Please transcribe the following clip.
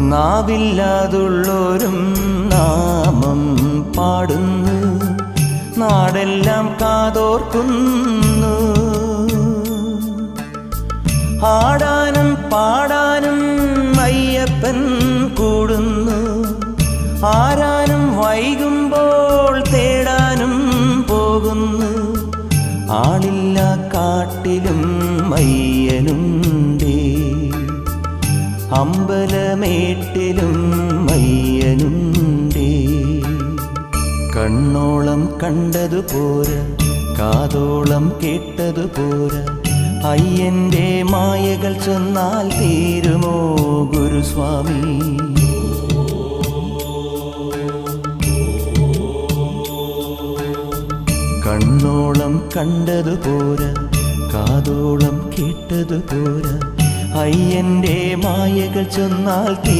നാവില്ലാതുള്ളോരും നാമം പാടുന്നു. നാടെല്ലാം കാതോർക്കുന്നു. ആടാനും പാടാനും അയ്യപ്പൻ കൂടുന്നു. ആരാനും വൈകുമ്പോൾ തേടാനും പോകുന്നു. ആളില്ല കാട്ടിലും മയ്യനുണ്ടേ അമ്പലമേട്ടിലും മയ്യനുണ്ടേ. കണ്ണോളം കണ്ടതു പോരാ കാതോളം കേട്ടതു പോരാ. അയ്യന്റെ മായകൾ ചെന്നാൽ തീരുമോ ഗുരുസ്വാമി? കണ്ണോളം കണ്ടതു പോരാ കാതോളം കേട്ടതു പോരാ. അയ്യന്റെ മായകൾ ചൊന്നാൽ തീ